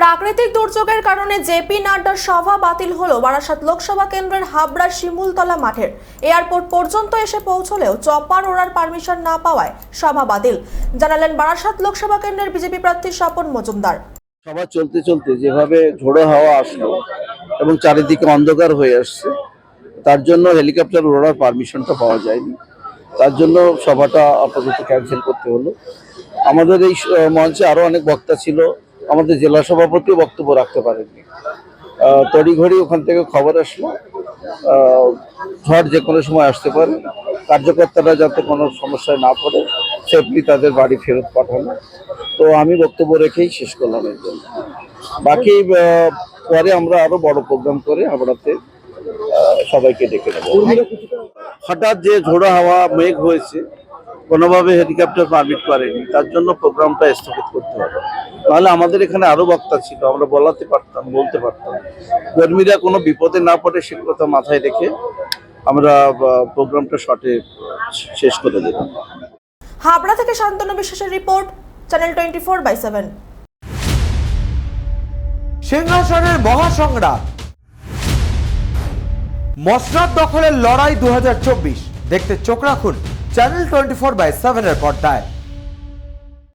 প্রাকৃতিক দুর্যোগের কারণে জেপি নাড্ডার সভা বাতিল হলো বারাসাত লোকসভা কেন্দ্রের হাবড়ার শিমুলতলা মাঠের। এয়ারপোর্ট পর্যন্ত এসে পৌঁছলেও চপার ওড়ার পারমিশন না পাওয়ায় সভা বাতিল। জানালেন বারাসাত লোকসভা কেন্দ্রের বিজেপি প্রার্থী স্বপন মজুমদার। সভা চলতে চলতে যেভাবে ঝোড়ো হাওয়া আসলো এবং চারিদিকে অন্ধকার হয়ে আসছে, তার জন্য হেলিকপ্টার ওড়ার পারমিশনটা পাওয়া যায়নি। তার জন্য সভাটা আপাতত ক্যান্সেল করতে হলো। আমাদের এই মঞ্চে আরও অনেক বক্তা ছিল আমাদের জেলা সভাপতিও বক্তব্য রাখতে পারেননি। তড়িঘড়ি ওখান থেকে খবর আসলো। ঝড় যে কোনো সময় আসতে পারে। কার্যকর্তারা যাতে কোনো সমস্যায় না পড়ে সেফলি তাদের বাড়ি ফেরত পাঠানো। তো আমি বক্তব্য রেখেই শেষ করলাম এর জন্য। বাকি পরে আমরা আরও বড় প্রোগ্রাম করে হাবড়াতে সবাইকে ডেকে নেব। হঠাৎ যে ঝোড়ো হাওয়া, মেঘ হয়েছে কোনোভাবে হেলিকপ্টার পারমিট করেনি তার জন্য প্রোগ্রামটা স্থগিত করতে হবে। নাহলে আমাদের এখানে আরও বক্তা ছিল আমরা বলাতে পারতাম বলতে পারতাম। কর্মীরা কোনো বিপদে না পড়ে সে কথা মাথায় রেখে আমরা প্রোগ্রামটা শর্টে শেষ করে দিলাম হাবড়া থেকে শান্তনু বিশ্বাসের report channel twenty four by seven. সিংহাসনের মহাসংগ্রাম। মসনাদ দখলের লড়াই দু হাজার চব্বিশ। দেখতে চোখ রাখুন। চ্যানেল টোয়েন্টি ফোর বাই সেভেনের পর্দায়।